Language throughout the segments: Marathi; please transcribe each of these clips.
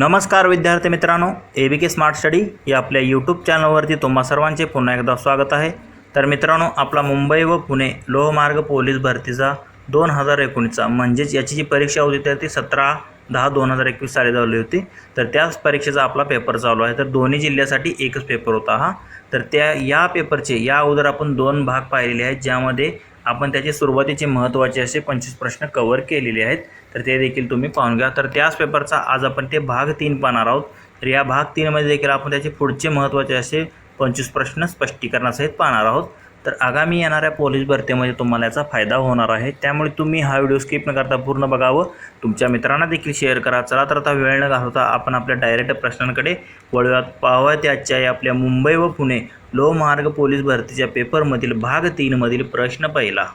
नमस्कार विद्यार्थी मित्रांनो ए बी के स्मार्ट स्टडी या आपल्या यूट्यूब चॅनलवरती तुम्हा सर्वांचे पुन्हा एकदा स्वागत आहे. तर मित्रांनो आपला मुंबई व पुणे लोहमार्ग पोलीस भरतीचा दोन हजार एकोणीसचा म्हणजेच याची जी परीक्षा होती तर ती सतरा दहा दोन हजार एकवीस साली झाली होती. तर त्याच परीक्षेचा आपला पेपर चालू आहे. तर दोन्ही जिल्ह्यासाठी एकच पेपर होता हा. तर त्या या पेपरचे या अगोदर आपण दोन भाग पाहिलेले आहेत ज्यामध्ये आपण त्याचे सुरुवातीचे महत्त्वाचे असे पंचवीस प्रश्न कवर केलेले आहेत. तर ते देखील तुम्ही पाहून घ्या. तर त्याच पेपरचा आज आपण ते भाग तीन पाहणार आहोत. तर या भाग तीनमध्ये देखील आपण त्याचे पुढचे महत्त्वाचे असे पंचवीस प्रश्न स्पष्टीकरणासहित पाहणार आहोत. तर आगामी येणाऱ्या पोलीस भरतीमध्ये तुम्हाला याचा फायदा होणार आहे. त्यामुळे तुम्ही हा व्हिडिओ स्किप न करता पूर्ण बघावं. तुमच्या मित्रांना देखील शेअर करा. चला तर आता वेळ न घालवता आपण आपल्या डायरेक्ट प्रश्नांकडे वळूयात. पाहूया त्याच्या आपल्या मुंबई व पुणे लोहमार्ग पोलीस भरतीच्या पेपरमधील भाग तीनमधील प्रश्न पहिला.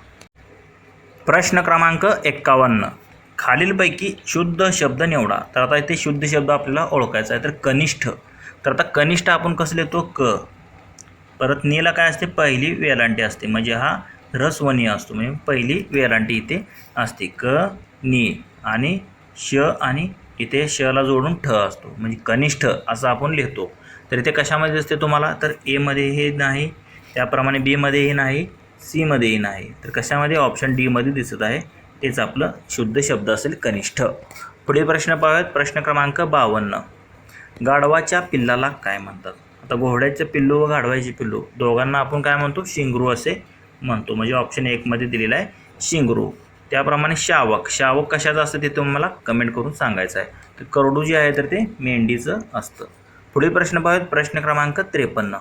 प्रश्न क्रमांक एक्कावन्न. खालीलपैकी शुद्ध शब्द निवडा. तर आता इथे शुद्ध शब्द आपल्याला ओळखायचा आहे. तर कनिष्ठ. तर आता कनिष्ठ आपण कसं लिहितो? क. परत नेला काय असते? पहिली वेलांटी असते. म्हणजे हा रसवनी असतो. म्हणजे पहिली वेलांटी इथे असते. क नी आणि श आणि इथे शला जोडून ठ असतो. म्हणजे कनिष्ठ असं आपण लिहितो. तर इथे कशामध्ये दिसते तुम्हाला? तर एमध्ये हे नाही. त्याप्रमाणे बीमध्येही नाही. सीमध्येही नाही. तर कशामध्ये? ऑप्शन डीमध्ये दिसत आहे. तेच आपलं शुद्ध शब्द असेल कनिष्ठ. पुढील प्रश्न पाहूयात. प्रश्न क्रमांक बावन्न. गाढवाच्या पिल्लाला काय म्हणतात? आता घोड्याचं पिल्लू व गाढवायचे पिल्लू दोघांना आपण काय म्हणतो? शिंगरू असे म्हणतो. म्हणजे ऑप्शन एकमध्ये दिलेला आहे शिंगरू. त्याप्रमाणे शावक. शावक कशाचं असतं ते तुम्हाला कमेंट करून सांगायचं आहे. तर करडू जे आहे तर ते मेंढीचं असतं. पुढील प्रश्न पाहूयात. प्रश्न क्रमांक त्रेपन्न.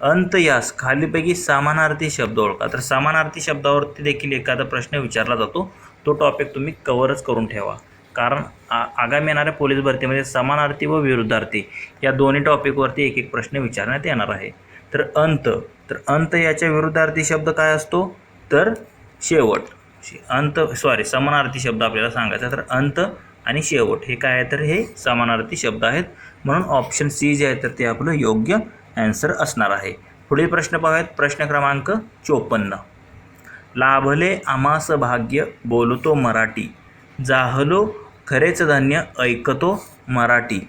अंतयास खालीपैकी समानार्थी शब्द ओळखा. तर समानार्थी शब्दावरती देखील एखादा प्रश्न विचारला जातो. तो टॉपिक तुम्ही कवरच करून ठेवा. कारण आ आगामी येणाऱ्या पोलीस भरतीमध्ये समानार्थी व विरुद्धार्थी या दोन्ही टॉपिकवरती एक एक प्रश्न विचारण्यात येणार आहे. तर अंत तर अंत याच्या विरुद्धार्थी शब्द काय असतो? तर शेवट. अंत सॉरी समानार्थी शब्द आपल्याला सांगायचा तर अंत आणि शेवट हे काय आहे? तर हे समानार्थी शब्द आहेत. म्हणून ऑप्शन सी जे आहे तर ते आपलं योग्य ॲन्सर असणार आहे. पुढील प्रश्न पाहूयात प्रश्न क्रमांक चोपन्न. लाभले आमास भाग्य बोलतो मराठी. जाहलो खरेच धान्य ऐकतो मराठी.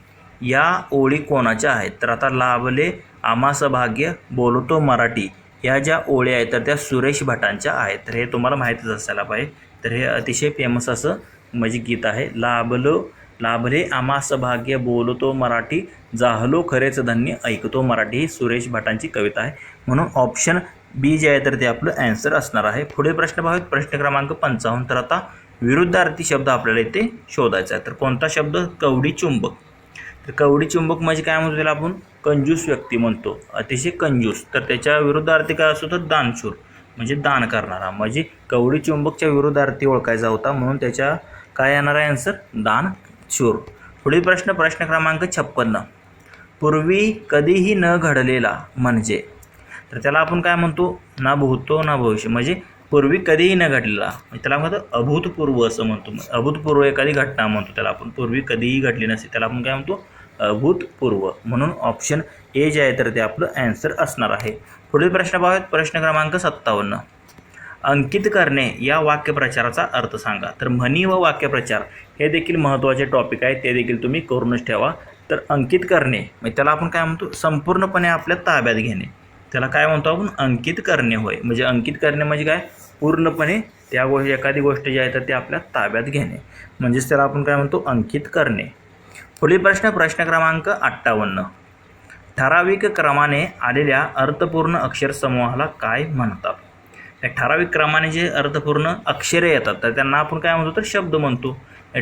या ओळी कोणाच्या आहेत? तर आता लाभले आमास भाग्य बोलतो मराठी. या ज्या ओळी आहेत तर त्या सुरेश भटांच्या आहेत. तर हे तुम्हाला माहितीच असायला पाहिजे. तर हे अतिशय फेमस असं म्हणजे गीत आहे. लाभलो लाभले आमास भाग्य बोलतो मराठी. जाहलो खरेच धन्य ऐकतो मराठी. ही सुरेश भटांची कविता आहे. म्हणून ऑप्शन बी जे आहे तर ते आपलं ॲन्सर असणार आहे. पुढे प्रश्न पाहूयात. प्रश्न क्रमांक पंचावन्न. तर आता विरुद्धार्थी शब्द आपल्याला इथे शोधायचा आहे. तर कोणता शब्द? कवडी चुंबक. तर कवडी चुंबक म्हणजे काय म्हणतो त्याला आपण? कंजूस व्यक्ती म्हणतो. अतिशय कंजूस. तर त्याच्या विरुद्धार्थी काय असतो? तर दानशूर. म्हणजे दान करणारा. म्हणजे कवडी चुंबकच्या विरुद्धार्थी ओळखायचा होता म्हणून त्याच्या काय येणार आहे आन्सर दान शूर पुढील प्रश्न प्रश्न क्रमांक छप्पन्न. पूर्वी कधीही न घडलेला म्हणजे. तर त्याला आपण काय म्हणतो? ना भूतो ना भविष्य. म्हणजे पूर्वी कधीही न घडलेला. त्याला म्हणतो अभूतपूर्व असं म्हणतो. अभूतपूर्व एखादी घटना म्हणतो त्याला आपण. पूर्वी कधीही घडली नसते. त्याला आपण काय म्हणतो? अभूतपूर्व. म्हणून ऑप्शन ए जे आहे तर ते आपलं ॲन्सर असणार आहे. पुढील प्रश्न पाहूयात. प्रश्न क्रमांक सत्तावन्न. अंकित करणे या वाक्यप्रचाराचा अर्थ सांगा. तर म्हणी व वाक्यप्रचार हे देखील महत्त्वाचे टॉपिक आहे. ते देखील तुम्ही करूनच ठेवा. तर अंकित करणे म्हणजे त्याला आपण काय म्हणतो? संपूर्णपणे आपल्या ताब्यात घेणे. त्याला काय म्हणतो आपण? अंकित करणे होय. म्हणजे अंकित करणे म्हणजे काय? पूर्णपणे त्या गोष्टी एखादी गोष्ट जी आहे तर ते आपल्या ताब्यात घेणे. म्हणजेच त्याला आपण काय म्हणतो? अंकित करणे. पुढील प्रश्न प्रश्न क्रमांक अठ्ठावन्न. ठराविक क्रमाने आलेल्या अर्थपूर्ण अक्षर समूहाला काय म्हणतात? या ठराविक क्रमाने जे अर्थपूर्ण अक्षरे येतात तर त्यांना आपण काय म्हणतो? तर शब्द म्हणतो.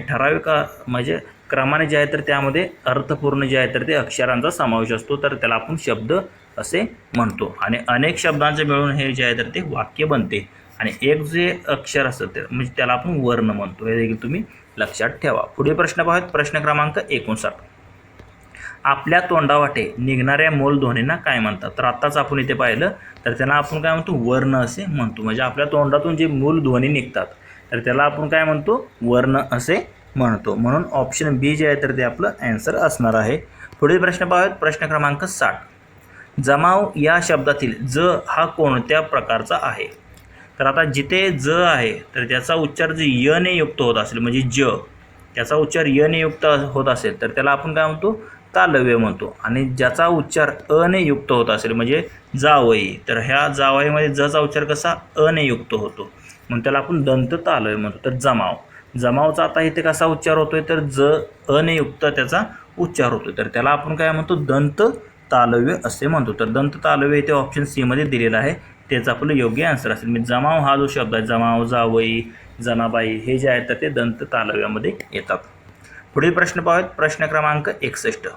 ठराविक म्हणजे क्रमाने जे आहे तर त्यामध्ये अर्थपूर्ण जे आहे तर ते अक्षरांचा समावेश असतो. तर त्याला आपण शब्द असे म्हणतो. आणि अनेक शब्दांचे मिळून हे जे आहे तर ते वाक्य बनते. आणि एक जे अक्षर असतं ते म्हणजे त्याला आपण वर्ण म्हणतो. हे देखील तुम्ही लक्षात ठेवा. पुढील प्रश्न पाहत प्रश्न क्रमांक एकोणसाठ. आपल्या तोंडावाटे निघणाऱ्या मोलध्वनींना काय म्हणतात? तर आत्ताच आपण इथे पाहिलं तर त्यांना आपण काय म्हणतो? वर्ण असे म्हणतो. म्हणजे आपल्या तोंडातून जे मूल ध्वनी निघतात तर त्याला आपण काय म्हणतो? वर्ण असे म्हणतो. म्हणून ऑप्शन बी जे आहे तर ते आपलं ॲन्सर असणार आहे. पुढील प्रश्न पाहूयात. प्रश्न क्रमांक साठ. जमाव या शब्दातील ज हा कोणत्या प्रकारचा आहे? तर आता जिथे ज आहे तर त्याचा उच्चार जे यने युक्त होत असेल म्हणजे ज त्याचा उच्चार यने युक्त होत असेल तर त्याला आपण काय म्हणतो? तालव्य म्हणतो. आणि ज्याचा उच्चार अने युक्त होत असेल म्हणजे जावई तर ह्या जावईमध्ये जचा उच्चार कसा? अने युक्त होतो. म्हणून त्याला आपण दंत तालव्य म्हणतो. तर जमाव. जमावचा आता इथे कसा उच्चार होतोय? तर ज अनयुक्त त्याचा उच्चार होतो तर त्याला आपण काय म्हणतो? दंत तालव्य असे म्हणतो. तर दंत तालव्य इथे ऑप्शन सीमध्ये दिलेलं आहे. त्याचं आपलं योग्य आन्सर असेल. मी जमाव हा जो शब्द आहे जमाव जावई जनाबाई हे जे आहेत तर ते दंत तालव्यामध्ये येतात. पुढील प्रश्न पाहूयात. प्रश्न क्रमांक एकसष्ट.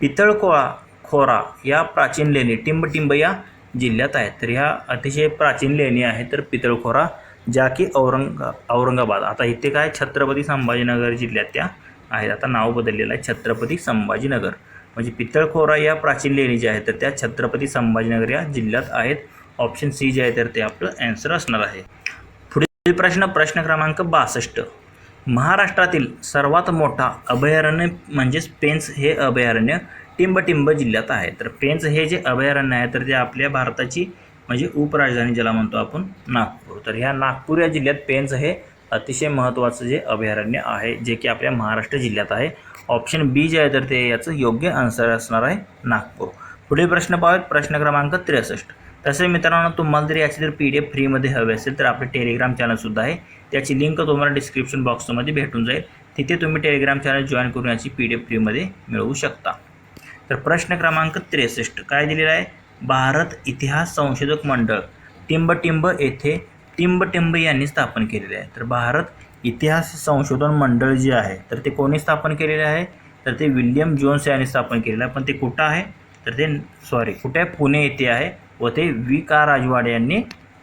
पितळखोळा खोरा या प्राचीन लेणी टिंबटिंब या जिल्ह्यात आहेत. तर ह्या अतिशय प्राचीन लेणी आहेत तर पितळखोरा ज्या की औरंग औरंगाबाद. आता इथे काय? छत्रपती संभाजीनगर जिल्ह्यात त्या आहेत. आता नाव बदललेलं आहे. छत्रपती संभाजीनगर. म्हणजे पितळखोरा या प्राचीन लेणी ज्या आहेत तर त्या छत्रपती संभाजीनगर या जिल्ह्यात आहेत. ऑप्शन सी जे आहे तर ते आपलं ॲन्सर असणार आहे. पुढील प्रश्न प्रश्न क्रमांक बासष्ट. महाराष्ट्रातील सर्वात मोठा अभयारण्य म्हणजेच पेंच हे अभयारण्य टिंबटिंब जिल्ह्यात आहे. तर पेंच हे जे अभयारण्य आहे तर ते आपल्या भारताची म्हणजे उपराजधानी ज्याला म्हणतो आपण नागपूर. तर ह्या नागपूर या जिल्ह्यात पेंच हे अतिशय महत्त्वाचं जे अभयारण्य आहे जे की आपल्या महाराष्ट्र जिल्ह्यात आहे. ऑप्शन बी जे आहे तर ते याचं योग्य आन्सर असणार आहे नागपूर. पुढील प्रश्न पाहूयात. प्रश्न क्रमांक त्रेसष्ट. तसे मित्रांनो तुम्हाला जर याची जर पी डी एफ फ्रीमध्ये हवे असेल तर आपले टेलिग्राम चॅनलसुद्धा आहे. त्याची लिंक तुम्हाला डिस्क्रिप्शन बॉक्समध्ये भेटून जाईल. तिथे तुम्ही टेलिग्राम चॅनल जॉईन करून याची पी डी एफ फ्रीमध्ये मिळवू शकता. तर प्रश्न क्रमांक त्रेसष्ट. काय दिलेला आहे? भारत इतिहास संशोधक मंडळ. टिंब टिंब येथे टिंब टिंब यांनी स्थापन केलेले आहे. तर भारत इतिहास संशोधन मंडळ जे आहे तर ते कोणी स्थापन केलेले आहे? तर ते विल्यम जोन्स यांनी स्थापन केलेलं आहे. पण ते कुठं आहे? तर ते सॉरी कुठे? आहे पुणे येथे आहे व ते वी का राजवाडे यांनी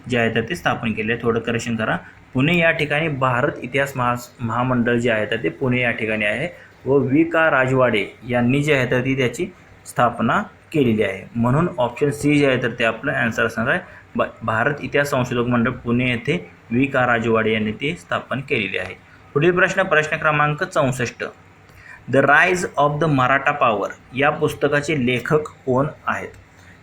जे आहे तर ते स्थापन केले आहे. थोडं करेक्शन करा. पुणे या ठिकाणी भारत इतिहास महा महामंडळ जे आहे तर ते पुणे या ठिकाणी आहे व वी का राजवाडे यांनी जे आहे तर ती त्याची स्थापना केलेली आहे. म्हणून ऑप्शन सी जे आहे तर ते आपलं ॲन्सर असणार आहे. ब भारत इतिहास संशोधक मंडळ पुणे येथे वी का. राजवाडे यांनी ते स्थापन केलेले आहे. पुढील प्रश्न प्रश्न क्रमांक चौसष्ट. The rise of the Maratha power या पुस्तकाचे लेखक कोण आहेत?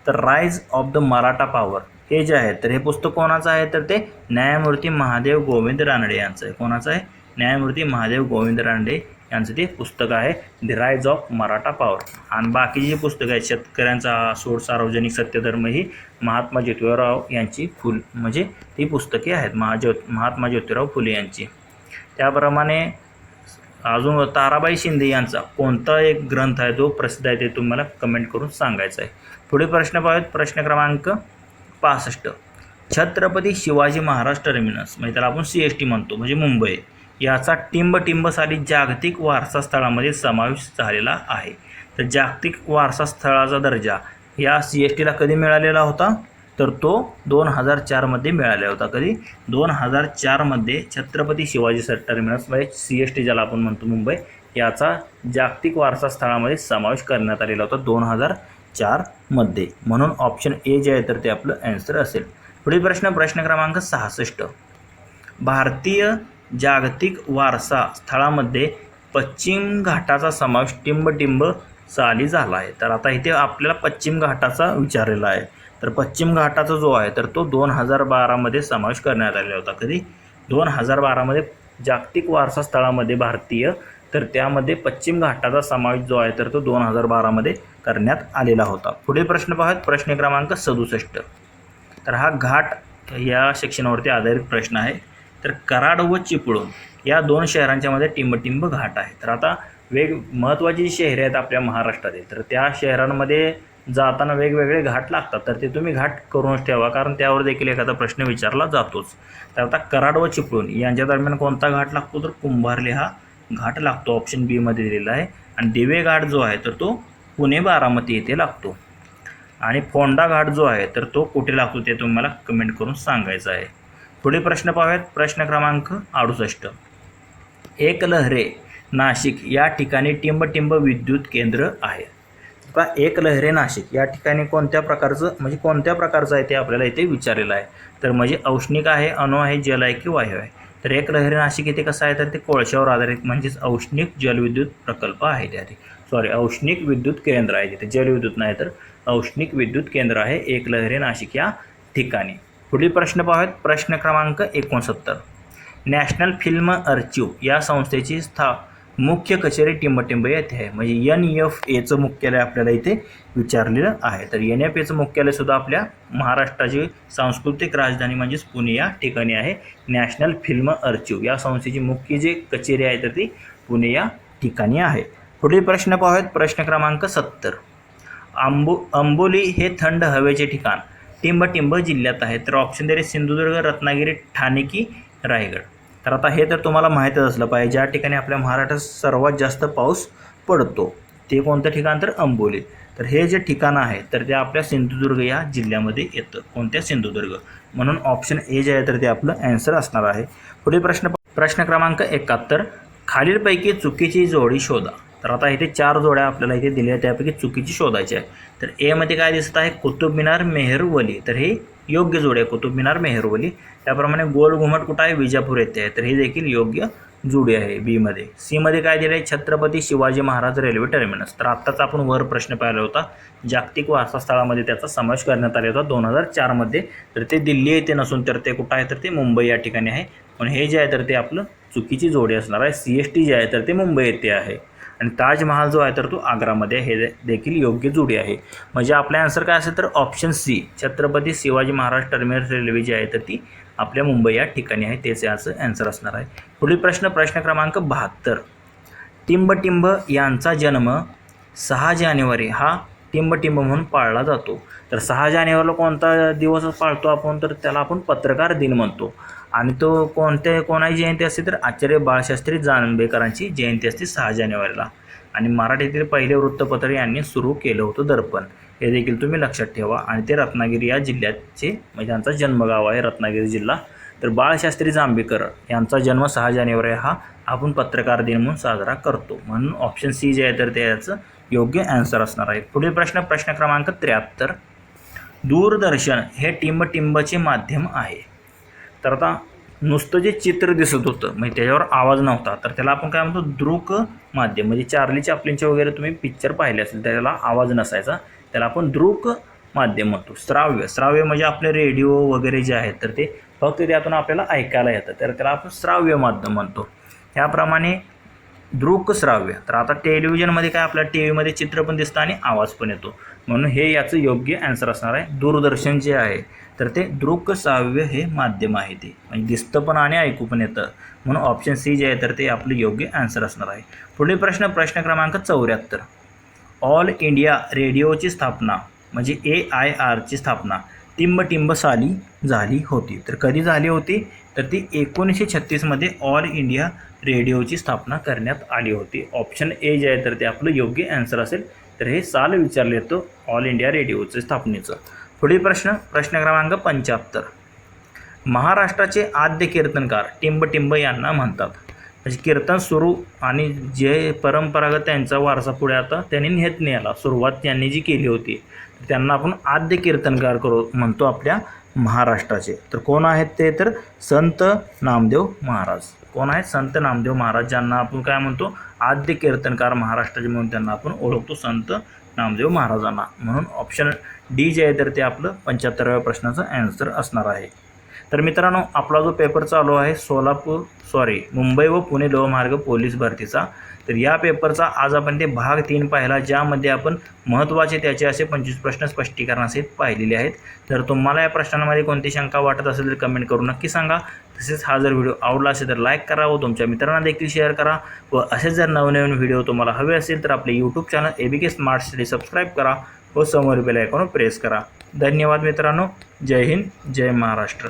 तर rise of the Maratha power हे जे आहे तर हे पुस्तक कोणाचं आहे? तर ते न्यायमूर्ती महादेव गोविंद रानडे यांचं आहे. कोणाचं आहे? न्यायमूर्ती महादेव गोविंद रानडे यांचं ते पुस्तक आहे the rise of Maratha power आणि बाकी जी पुस्तकं आहेत शेतकऱ्यांचा सोड सार्वजनिक सत्यधर्म ही महात्मा ज्योतिराव यांची फुल म्हणजे ती पुस्तके आहेत महाज्यो महात्मा ज्योतिराव फुले यांची. त्याप्रमाणे अजून ताराबाई शिंदे यांचा कोणता एक ग्रंथ आहे तो प्रसिद्ध आहे ते तुम्हाला कमेंट करून सांगायचं आहे. पुढे प्रश्न पाहूयात प्रश्न क्रमांक पासष्ट. छत्रपती शिवाजी महाराज टर्मिनस म्हणजे त्याला आपण सी एस टी म्हणतो म्हणजे मुंबई. याचा टिंब टिंब जागतिक वारसा स्थळामध्ये समावेश झालेला आहे. तर जागतिक वारसा स्थळाचा दर्जा या सी एस टीला कधी मिळालेला होता? तर तो दोन हजार चारमध्ये मिळालेला होता. कधी? दोन हजार चारमध्ये छत्रपती शिवाजी सर टर्मिनस म्हणजे सी एस टी ज्याला आपण म्हणतो मुंबई याचा जागतिक वारसा स्थळामध्ये समावेश करण्यात आलेला होता दोन हजार चारमध्ये म्हणून ऑप्शन ए जे आहे तर ते आपलं ॲन्सर असेल. पुढील प्रश्न प्रश्न क्रमांक सहासष्ट. भारतीय जागतिक वारसा स्थळामध्ये पश्चिम घाटाचा समावेश टिंबटिंब साली झाला आहे. तर आता इथे आपल्याला पश्चिम घाटाचा विचारलेला आहे. तर पश्चिम घाटाचा जो आहे तर तो दोन हजार बारामध्ये समावेश करण्यात आलेला होता कधी? दोन हजार बारामध्ये जागतिक वारसा स्थळामध्ये भारतीय तर त्यामध्ये पश्चिम घाटाचा समावेश जो आहे तर तो दोन हजार बारामध्ये करण्यात आलेला होता. पुढील प्रश्न पाहत प्रश्न क्रमांक सदुसष्ट. तर हा घाट या सेक्शनवरती आधारित प्रश्न आहे. तर कराड व चिपळूण या दोन शहरांच्यामध्ये टिंबटिंब घाट आहे. तर आता वेग महत्त्वाची शहरे आहेत आपल्या महाराष्ट्रातील तर त्या शहरांमध्ये जाताना वेगवेगळे घाट लागतात. तर ते तुम्ही घाट करूनच ठेवा कारण त्यावर देखील एखादा प्रश्न विचारला जातोच. तर आता कराड व चिपळूण यांच्या दरम्यान कोणता घाट लागतो? तर कुंभारले हा घाट लागतो ऑप्शन बीमध्ये दिलेला आहे. आणि दिवे घाट जो आहे तर तो पुणे बारामती येथे लागतो. आणि फोंडा घाट जो आहे तर तो कुठे लागतो ते तुम्हाला कमेंट करून सांगायचं आहे. पुढे प्रश्न पाहूयात. प्रश्न क्रमांक अडुसष्ट. एकलहरे नाशिक या ठिकाणी टिंबटिंब विद्युत केंद्र आहे. का एकलहरे नाशिक या ठिकाणी कोणत्या प्रकारचं म्हणजे कोणत्या प्रकारचं आहे ते आपल्याला इथे विचारलेलं आहे. तर म्हणजे औष्णिक आहे अणु आहे जल आहे की वायू आहे. तर एकलहरे नाशिक इथे कसं आहे? तर ते कोळशावर आधारित म्हणजेच औष्णिक जलविद्युत प्रकल्प आहे त्या सॉरी औष्णिक विद्युत केंद्र आहे तिथे जलविद्युत नाही तर औष्णिक विद्युत केंद्र आहे एकलहरे नाशिक या ठिकाणी. पुढील प्रश्न पाहूयात. प्रश्न क्रमांक एकोणसत्तर. नॅशनल फिल्म अर्चिव या संस्थेची स्था मुख्य कचेरी टिंबटिंब येथे आहे. म्हणजे एन एफ एचं मुख्यालय आपल्याला इथे विचारलेलं आहे. तर एन एफ एचं मुख्यालयसुद्धा आपल्या महाराष्ट्राची सांस्कृतिक राजधानी म्हणजेच पुणे या ठिकाणी आहे. नॅशनल फिल्म अर्चिव या संस्थेची मुख्य जी कचेरी आहे तर ती पुणे या ठिकाणी आहे. पुढील प्रश्न पाहूयात. प्रश्न क्रमांक सत्तर. आंबो अंबोली हे थंड हवेचे ठिकाण. टिंबटिंब जिल्ह्यात आहे. तर ऑप्शन दे सिंधुदुर्ग रत्नागिरी ठाणे की रायगड. तर आता हे तर तुम्हाला माहीतच असलं पाहिजे. ज्या ठिकाणी आपल्या महाराष्ट्रात सर्वात जास्त पाऊस पडतो ते कोणतं ठिकाण? तर अंबोली. तर हे जे ठिकाण आहे तर ते आपल्या सिंधुदुर्ग या जिल्ह्यामध्ये येतं. कोणत्या? सिंधुदुर्ग. म्हणून ऑप्शन ए जे आहे तर ते आपलं ॲन्सर असणार आहे. पुढील प्रश्न प्रश्न क्रमांक एकाहत्तर. खालीलपैकी चुकीची जोडी शोधा. तर आता इथे चार जोड्या आपल्याला इथे दिल्या आहेत. त्यापैकी चुकीची शोधायची आहे. तर एमध्ये काय दिसत आहे? कुतुब मिनार मेहरवली तर हे योग्य जोडी आहे. कुतुब मिनार मेहरवली त्याप्रमाणे गोल घुमट कुठं आहे? विजापूर येथे आहे. तर हे देखील योग्य जोडी आहे बीमध्ये सीमध्ये काय दिलं आहे छत्रपती शिवाजी महाराज रेल्वे टर्मिनस. तर आत्ताच आपण वर प्रश्न पाहिला होता. जागतिक वारसा स्थळामध्ये त्याचा समावेश करण्यात आला होता दोन हजार चारमध्ये तर ते दिल्ली येथे नसून तर ते कुठं आहे? तर ते मुंबई या ठिकाणी आहे. पण हे जे आहे तर ते आपलं चुकीची जोडी असणार आहे. सी एस टी जे आहे तर ते मुंबई येथे आहे. आणि ताजमहाल जो आहे तर तो आग्रामध्ये हे देखील योग्य जोडी आहे. म्हणजे आपला आन्सर काय असेल तर option C Chhatrapati Shivaji Maharaj terminus railway जी आहे तर ती आपल्या मुंबई या ठिकाणी आहे. तेच याचं ॲन्सर असणार आहे. पुढील प्रश्न प्रश्न क्रमांक बहात्तर. टिंबटिंब यांचा जन्म सहा जानेवारी हा टिंबटिंब म्हणून पाळला जातो. तर सहा जानेवारीला कोणता दिवस पाळतो आपण? तर त्याला आपण पत्रकार दिन म्हणतो. आणि तो कोणत्या कोणाची जयंती असते तर आचार्य बाळशास्त्री जांभेकरांची जयंती असते सहा जानेवारीला. आणि मराठीतील पहिले वृत्तपत्र यांनी सुरू केलं होतं दर्पण. हे देखील तुम्ही लक्षात ठेवा. आणि ते रत्नागिरी या जिल्ह्याचे म्हणजे त्यांचा जन्मगाव आहे रत्नागिरी जिल्हा. तर बाळशास्त्री जांभेकर यांचा जन्म सहा जानेवारी हा आपण पत्रकार दिन म्हणून साजरा करतो. म्हणून ऑप्शन सी जे आहे तर ते याचं योग्य ॲन्सर असणार आहे. पुढील प्रश्न प्रश्न क्रमांक त्र्याहत्तर. दूरदर्शन हे टिंबटिंबचे माध्यम आहे. तर आता नुसतं जे चित्र दिसत होतं म्हणजे त्याच्यावर आवाज नव्हता तर त्याला आपण काय म्हणतो दृक माध्यम म्हणजे चार्ली चॅपलिनचे वगैरे तुम्ही पिक्चर पाहिले असेल त्याला आवाज नसायचा त्याला आपण दृक माध्यम म्हणतो श्राव्य. श्राव्य म्हणजे आपले रेडिओ वगैरे जे आहेत तर ते फक्त त्यातून आपल्याला ऐकायला येतं तर त्याला आपण श्राव्य माध्यम म्हणतो. त्याप्रमाणे दृकश्राव्य. तर आता टेलिव्हिजनमध्ये काय आपल्या टी व्हीमध्ये चित्र पण दिसतं आणि आवाज पण येतो. म्हणून हे याचं योग्य ॲन्सर असणार आहे. दूरदर्शन जे आहे तर ते दृकश्राव्य हे माध्यम आहे ते. म्हणजे दिसतं पण आणि ऐकू पण येतं. म्हणून ऑप्शन सी जे आहे तर ते आपलं योग्य ॲन्सर असणार आहे. पुढील प्रश्न प्रश्न क्रमांक चौऱ्याहत्तर. ऑल इंडिया रेडिओची स्थापना म्हणजे ए आय आरची स्थापना टिंबटिंब साली झाली होती. तर कधी झाली होती? तर ती एकोणीसशे छत्तीसमध्ये ऑल इंडिया रेडिओची स्थापना करण्यात आली होती. ऑप्शन ए जे आहे तर ते आपलं योग्य ॲन्सर असेल. तर हे साल विचारले येतो ऑल इंडिया रेडिओचं स्थापनेचं. पुढील प्रश्न प्रश्न क्रमांक पंच्याहत्तर. महाराष्ट्राचे आद्य कीर्तनकार टिंबटिंब यांना म्हणतात. म्हणजे कीर्तन सुरू आणि जे परंपरागत त्यांचा वारसा पुढे आता त्यांनी नेत नेला सुरुवात त्यांनी जी केली होती त्यांना आपण आद्य कीर्तनकार करू म्हणतो आपल्या महाराष्ट्राचे. तर कोण आहेत ते? तर संत नामदेव महाराज. कोण आहेत? संत नामदेव महाराज ज्यांना आपण काय म्हणतो? आद्य कीर्तनकार महाराष्ट्राचे म्हणून त्यांना आपण ओळखतो संत नामदेव महाराजांना. म्हणून ऑप्शन डी जे आहे तर ते आपलं पंच्याहत्तराव्या प्रश्नाचं ॲन्सर असणार आहे. तर मित्रांनो आपला जो पेपर चालू आहे सोलापूर सॉरी मुंबई व पुणे लोहमार्ग पोलीस भरतीचा तर या पेपरचा आज आपण ते भाग तीन पाहिला ज्यामध्ये आपण महत्त्वाचे त्याचे असे पंचवीस प्रश्न स्पष्टीकरणासहित पाहिलेले आहेत. तर तुम्हाला या प्रश्नांमध्ये कोणती शंका वाटत असेल तर कमेंट करून नक्की सांगा. तसेच हा जर व्हिडिओ आवडला असेल तर लाईक करा व तुमच्या मित्रांना देखील शेअर करा. व असेच जर नवनवीन व्हिडिओ तुम्हाला हवे असेल तर आपले YouTube channel A B K smart study subscribe करा व समोर बेल आयकॉन प्रेस करा. धन्यवाद मित्रांनो. जय हिंद जय महाराष्ट्र.